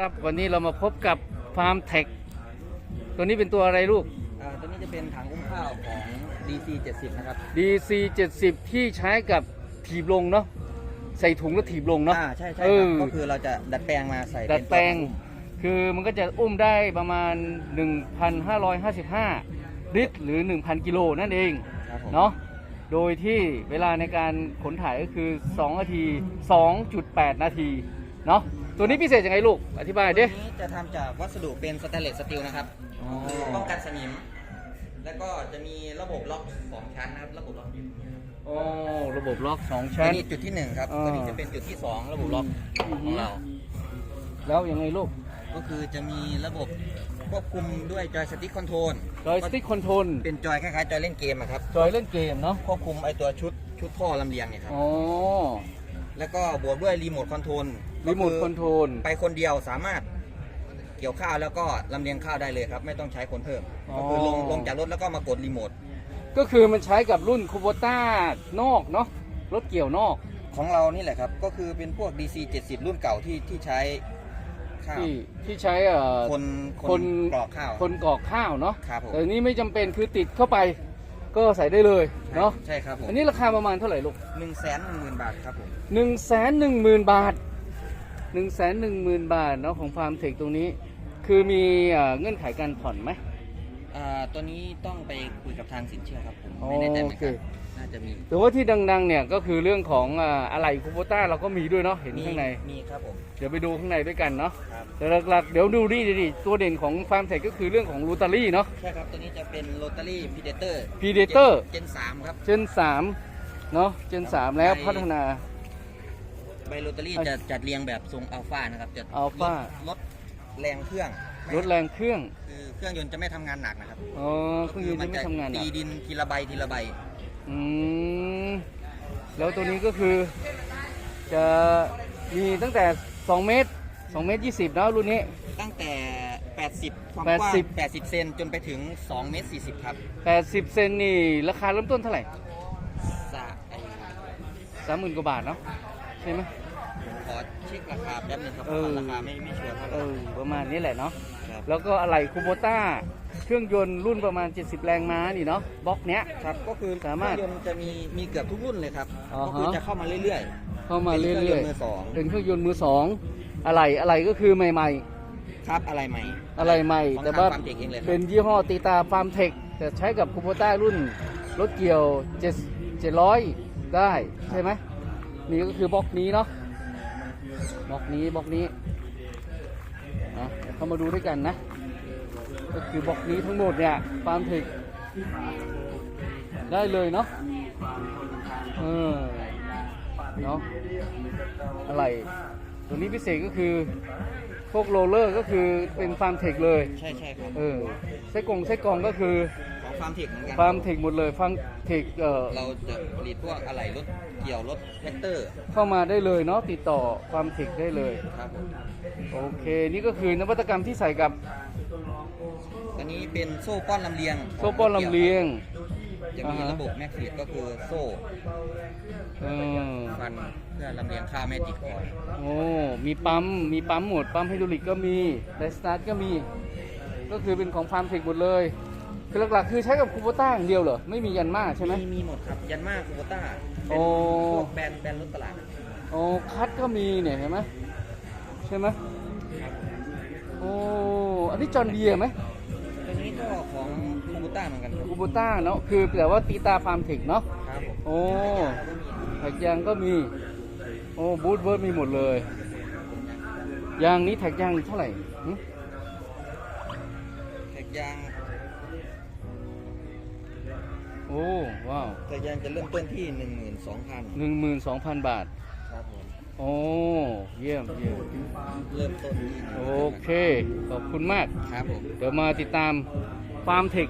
ครับวันนี้เรามาพบกับฟาร์มเทคตัวนี้เป็นตัวอะไรลูก อ่าตัวนี้จะเป็นถังอุ้มข้าวของ DC 70 นะครับ DC 70 ที่ใช้กับถีบลงเนาะใส่ถุงแล้วถีบลงเนาะ อ่าใช่ใช่เอครับอก็คือเราจะดัดแปลงมาใส่ดัดเนแปลงถัอุ้มคือมันก็จะอุ้มได้ประมาณ 1,555 ลิตรหรือ 1,000 กิโลนั่นเอง ครับผมเนาะ โดยที่เวลาในการขนถ่ายก็คือ 2 นาที 2.8 นาที เนาะตัวนี้พิเศษยังไงลูกอธิบายตัวดินี้จะทำจากวัสดุเป็นสแตนเลสสตีลนะครับ อ๋อ ป้องกันสนิม แล้วก็จะมีระบบล็อกสองชั้นนะครับ ระบบล็อกโอ้ระบบล็อก2ตัชั้วนนี้จุดที่หนึ่งครับ อ่า ตัวนี้จะเป็นจุดที่สองระบบล็อกอือฮึของเรา แล้วยังไงลูกก็คือจะมีระบบควบคุมด้วยจอยสติ๊กคอนโทรลจอยสติ๊กคอนโทรลเป็นจอยคล้ายๆจอยเล่นเกมอะครับ จอยเล่นเกมเนาะควบคุมไอตัวชุดชุดท่อลำเลียงเนี่ยครับ อ๋อ แล้วก็บวกด้วยรีโมทคอนโทรล รีโมทคอนโทรลไปคนเดียวสามารถเกี่ยวข้าวแล้วก็ลำเลียงข้าวได้เลยครับ ไม่ต้องใช้คนเพิ่มอ๋อก็คือลงลงจากรถแล้วก็มากดรีโมทก็คือมันใช้กับรุ่นคูโบต้านอกเนาะรถเกี่ยวนอกของเรานี่แหละครับ ก็คือเป็นพวก DC 70 รุ่นเก่าที่ที่ใช้ข้าวที่ที่ใช้เอ่อคนคคนนกรอกข้าวคนกรอกข้าวเนาะครับผมแต่อันนี้ไม่จำเป็นคือติดเข้าไปก็ใส่ได้เลยเนาะใช่ครับผมอันนี้ราคาประมาณเท่าไหร่ลูกหนึ่งแสนหนึ่งหมื่นบาทครับผมหนึ่งแสนหนึ่งหมื่นบาท หนึ่งแสนหนึ่งหมื่นบาทเนาะของฟาร์มเทคตรงนี้ คือมีเอ่อเงื่อนไขการผ่อนไหม อ่าตัวนี้ต้องไปคุยกับทางสินเชื่อครับผมอ๋อไม่แน่ใจเหมือนกันโอเค น่าจะมีแต่ว่าที่ดังๆเนี่ยก็คือเรื่องของอ่าอะไหล่คูโบต้าเราก็มีด้วยเนาะเห็นมีข้างใน มีครับผมเดี๋ยวไปดูข้างในด้วยกันเนาะครับแต่หลักๆเดี๋ยวดูนี่ดิตัวเด่นของฟาร์มเทคก็คือเรื่องของรูตารี่เนาะ ใช่ครับตัวนี้จะเป็นโรตารี่พีเดเตอร์ Predator เจนสามครับ เจนสามเนาะเจนสามแล้วพัฒนาใบโรตารี่จะจัดเรียงแบบทรงอัลฟานะครับจะอัลฟาลดลดแรงเครื่องลดแรงเครื่อง คือเครื่องยนต์จะไม่ทำงานหนักนะครับอ๋อเครื่องยนต์จะไม่ทำงานหนัตีกดินทีละใบทีละใบ อืม แล้วตัวนี้ก็คือ จะมีตั้งแต่ 2 เมตร 2 เมตร 20เนาะรุ่นนี้ ตั้งแต่ 80 ความแปดกว้างสิบ80 เซนจนไปถึง2เมตร40 ครับ80 เซนนี่ ราคาเริ่มต้นเท่าไหร่ สะไอสามหมื่นกว่าบาทเนาะ ใช่ไหมผมขอเช็คราคาแป๊บนึงครับเอเพอราะราคาไม่ไม่ชัวร์เท่าไหเอร่อประมาณนี้แหละเนาะครับแล้วก็อะไหล่คูโบต้า เครื่องยนต์รุ่นประมาณ 70 แรงม้านี่เนาะบล็อกเนี้ย ครับก็คือสามารถเครื่องยนต์จะมีมีเกือบทุกรุ่นเลยครับอ่าฮะ ก็คือจะเข้ามาเรื่อยเข้ามาเป็นเรื่เครื่องยอนยต์มือสองๆเป็นเครื่องยนต์มือสองอะไหล่อะไหล่ก็คือใหม่ๆครับอะไรใหม่ๆ อะไรใหม่ ของแต่ทางว่าฟาร์มเด็กเองเลยครับ เป็นยี่ห้อตีตาฟาร์มเทคแต่ใช้กับคูโบต้ารุ่นรถเกี่ยว7 700 ได้ ใช่ไหม นี้ก็คือบล็อกนี้เนาะบล็อกนี้บล็อกนี้นะเข้ามาดูด้วยกันนะ ก็คือบล็อกนี้ทั้งหมดเนี่ยฟาร์มถึกได้เลยเนาะเออเนาะอะไรตัวนี้พิเศษก็คือ พวกโรลเลอร์ก็คือเป็นฟาร์มเทคเลยใช่ใช่ครับเออไส้กรงไส้กรองก็คือของฟาร์มเทคเหมือนกันฟาร์มเทคหมดเลยฟาร์มเทคเอ่อเราจะผลิตพวกอะไหล่รถเกี่ยวรถแท็กเตอร์เข้ามาได้เลยเนาะติดต่อฟาร์มเทคได้เลย ครับผมโอเค นี่ก็คือนวัตกรรมที่ใส่กับตัวนี้เป็นโซ่ป้อนลำเลียงโซ่ป้อนลำเลียง จะมีอ่าฮะ ระบบแม็กซีก็คือโซ่เออฟันเพื่อลำเลียงข้าวแม่ติดคอยโอ้มีปั๊มมีปั๊มหมดปั๊มไฮดรอลิกก็มีไดสตาร์ทก็มี ก็คือเป็นของฟาร์มเทคหมดเลย คือหลักๆ คือใช้กับคูโบต้าอย่างเดียวเหรอ ไม่มียันมาใช่ไหม มีมีหมดครับ ยันมาคูโบต้าโอ้เป็นพวกแบรนด์แบรนด์รถตลาดโอ้คัดก็มีเนี่ยเห็นไหมใช่ไหมโอ้อันนี้จอห์นเดียไหม เหมือนกันครับคูโบต้าเนาะคือแต่ว่าตีตาฟาร์มเทคเนาะครับผมโอ้แท็กยางก็มี โอ้บูทเบิร์ดมีหมดเลย ยางนี้แท็กยางเท่าไหร่หึแท็กยางโอ้ว้าวแท็กยางจะเริ่มต้นที่ 12,000 หนึ่งหมื่นสองพันบาท ครับผม โอ้ เยี่ยมเยี่ยมเริ่มต้นที่โอเค ขอบคุณมาก ครับผม เดี๋ยวมาติดตามฟาร์มเทค